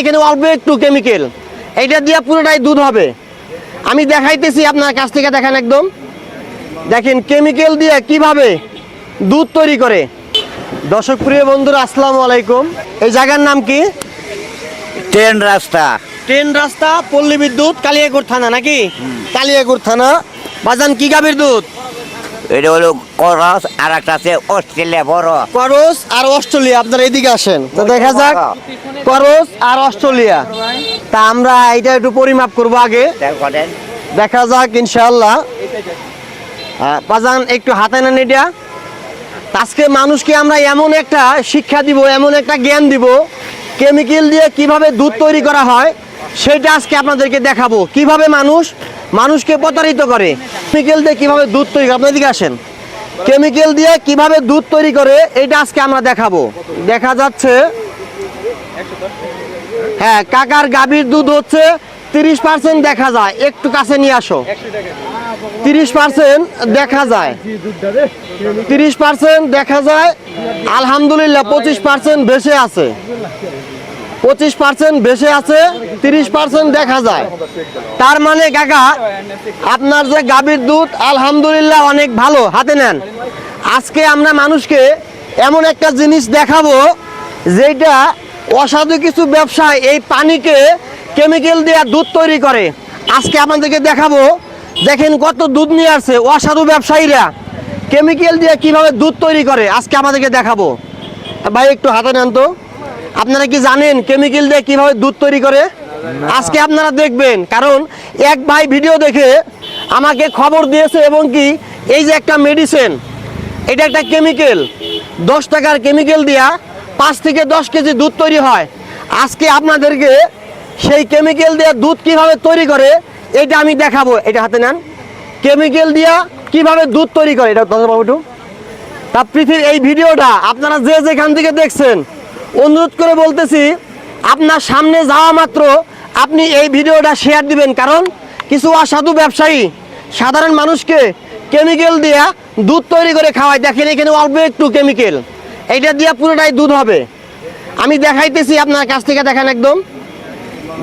এখানে অল্প একটু কেমিক্যাল এটা দিয়ে পুরোটাই দুধ হবে। আমি দেখাইতেছি আপনার কাছ থেকে দেখেন একদম। দেখেন কেমিক্যাল দিয়ে কীভাবে দুধ তৈরি করে। দর্শক প্রিয় বন্ধুরা আসসালামু আলাইকুম। এই জায়গার নাম কি? ট্রেন রাস্তা। ট্রেন রাস্তা পল্লী বিদ্যুৎ কালিয়াকুর থানা নাকি? কালিয়াকুর থানা। বাজান কি গাভীর দুধ? এটা হলো করস আর একটা আছে অস্ট্রেলিয়া বড়। করস আর অস্ট্রেলিয়া আপনারা এদিকে আসেন। তো দেখা যাক করস আর অস্ট্রেলিয়া। তা আমরা এটা একটু পরিমাপ করব আগে। দেখা যাক ইনশাআল্লাহ। বাজান একটু হাতে নেন এটা। আজকে মানুষকে আমরা এমন একটা শিক্ষা দিব এমন একটা জ্ঞান দিব কেমিক্যাল দিয়ে কীভাবে দুধ তৈরি করা হয় সেটা আজকে আপনাদেরকে দেখাবো। কীভাবে মানুষ মানুষকে প্রতারিত করে। কেমিক্যাল দিয়ে কীভাবে দুধ তৈরি করে? আপনার দিকে আসেন। কেমিক্যাল দিয়ে কীভাবে দুধ তৈরি করে, এটা আজকে আমরা দেখাবো। দেখা যাচ্ছে হ্যাঁ কাকার গাভীর দুধ হচ্ছে তিরিশ পার্সেন্ট দেখা যায়। একটু কাছে নিয়ে আসো। তিরিশ পার্সেন্ট দেখা যায়। তিরিশ পার্সেন্ট দেখা যায়। আলহামদুলিল্লাহ, পঁচিশ পার্সেন্ট বেশি আছে। পঁচিশ পার্সেন্ট বেশি আছে, তিরিশ পার্সেন্ট দেখা যায়। তার মানে কাকা, আপনার যে গাভীর দুধ, আলহামদুলিল্লাহ অনেক ভালো, হাতে নেন। আজকে আমরা মানুষকে এমন একটা জিনিস দেখাবো যেটা অসাধু কিছু ব্যবসায় এই পানিকে কেমিক্যাল দিয়ে দুধ তৈরি করে। আজকে আপনাদেরকে দেখাবো, দেখেন কত দুধ নিয়ে আসছে অসাধু ব্যবসায়ীরা। কেমিক্যাল দিয়ে কীভাবে দুধ তৈরি করে, আজকে আমাদেরকে দেখাবো। ভাই, একটু হাতে নেন তো। আপনারা কি জানেন কেমিক্যাল দিয়ে কীভাবে দুধ তৈরি করে? আজকে আপনারা দেখবেন কারণ এক ভাই ভিডিও দেখে আমাকে খবর দিয়েছে এবং কি এই যে একটা মেডিসিন এটা একটা কেমিক্যাল দশ টাকার কেমিক্যাল দিয়া পাঁচ থেকে দশ কেজি দুধ তৈরি হয়। আজকে আপনাদেরকে সেই কেমিক্যাল দিয়ে দুধ কীভাবে তৈরি করে এটা আমি দেখাবো। এটা হাতে নেন। কেমিক্যাল দিয়া কীভাবে দুধ তৈরি করে এটা কথা বাবু তা পৃথিবীর এই ভিডিওটা আপনারা যে যেখান থেকে দেখছেন অনুরোধ করে বলতেছি, আপনার সামনে যাওয়া মাত্র আপনি এই ভিডিওটা শেয়ার দিবেন। কারণ কিছু অসাধু ব্যবসায়ী, সাধারণ মানুষকে কেমিক্যাল দিয়া দুধ তৈরি করে খাওয়ায়। দেখেন এখানে অল্প একটু কেমিক্যাল এইটা দিয়ে পুরোটাই দুধ হবে। আমি দেখাইতেছি আপনার কাছ থেকে, দেখেন একদম।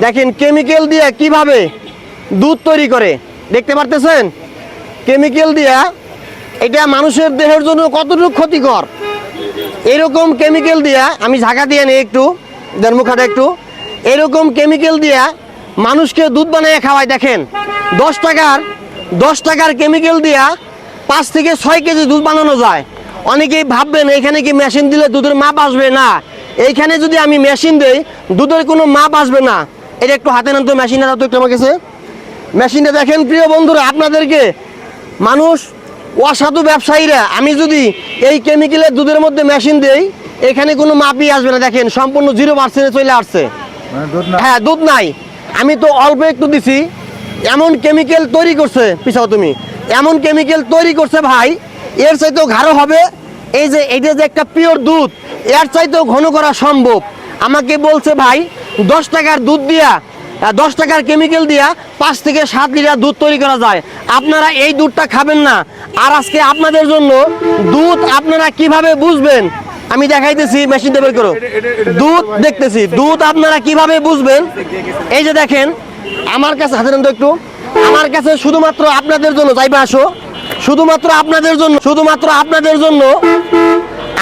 দেখেন কেমিক্যাল দিয়ে কীভাবে দুধ তৈরি করে। দেখতে পারতেছেন? কেমিক্যাল দিয়া এটা মানুষের দেহের জন্য কতটুকু ক্ষতিকর? এরকম কেমিক্যাল দিয়া, আমি ঝাঁকা দিয়ে নিই একটু, দেন মুখাটা একটু। এরকম কেমিক্যাল দিয়া মানুষকে দুধ বানিয়ে খাওয়ায়, দেখেন। দশ টাকার দশ টাকার কেমিক্যাল দিয়া পাঁচ থেকে ছয় কেজি দুধ বানানো যায়। অনেকেই ভাববেন এখানে কি মেশিন দিলে দুধের মাপ আসবে? না। এইখানে যদি আমি মেশিন দেই, দুধের কোনো মাপ আসবে না। এটা একটু হাতে নেন তো মেশিনটা তো একটু আমার কাছে। মেশিনটা দেখেন, প্রিয় বন্ধুরা, আপনাদেরকে মানুষ অসাধু ব্যবসায়ীরা আমি যদি এই কেমিক্যালের দুধের মধ্যে মেশিন দেই এখানে কোনো মাপই আসবে না দেখেন সম্পূর্ণ জিরো পার্সেন্টে চলে আসছে। হ্যাঁ দুধ নাই। আমি তো অল্প একটু দিছি। এমন কেমিক্যাল তৈরি করছে পিছাও তুমি। এমন কেমিক্যাল তৈরি করছে ভাই এর চাইতেও ঘাড়ো হবে। এই যে এটা যে একটা পিওর দুধ এর চাইতেও ঘন করা সম্ভব। আমাকে বলছে ভাই দশ টাকার দুধ দিয়া দশ টাকার কেমিক্যাল দিয়া পাঁচ থেকে সাত লিটার দুধ তৈরি করা যায়। আপনারা এই দুধটা খাবেন না। আর আজকে আপনাদের জন্য দুধ আপনারা কীভাবে বুঝবেন? আমি দেখাইতেছি মেশিন বের করো। দুধ দেখতেছি। দুধ আপনারা কীভাবে বুঝবেন? এই যে দেখেন আমার কাছে নেন একটু। আমার কাছে শুধুমাত্র আপনাদের জন্য যাইবে আসো। শুধুমাত্র আপনাদের জন্য শুধুমাত্র আপনাদের জন্য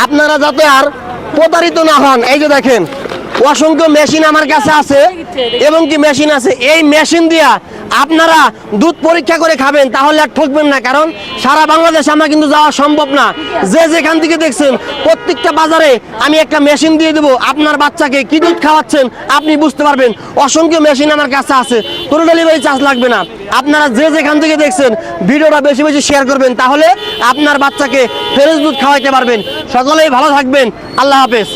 আপনারা যাতে আর প্রতারিত না হন। এই যে দেখেন অসংখ্য মেশিন আমার কাছে আছে এবং কি মেশিন আছে? এই মেশিন দিয়া আপনারা দুধ পরীক্ষা করে খাবেন, তাহলে আর ঠকবেন না, কারণ সারা বাংলাদেশ আমার কিন্তু যাওয়া সম্ভব না। যে যেখান থেকে দেখছেন, প্রত্যেকটা বাজারে আমি একটা মেশিন দিয়ে দেবো, আপনার বাচ্চাকে কি দুধ খাওয়াচ্ছেন আপনি বুঝতে পারবেন। অসংখ্য মেশিন আমার কাছে আছে, কোনো ডেলিভারি চার্জ লাগবে না। আপনারা যে যেখান থেকে দেখছেন, ভিডিওটা বেশি বেশি শেয়ার করবেন, তাহলে আপনার বাচ্চাকে ফ্রেশ দুধ খাওয়াইতে পারবেন। সকলেই ভালো থাকবেন, আল্লাহ হাফেজ।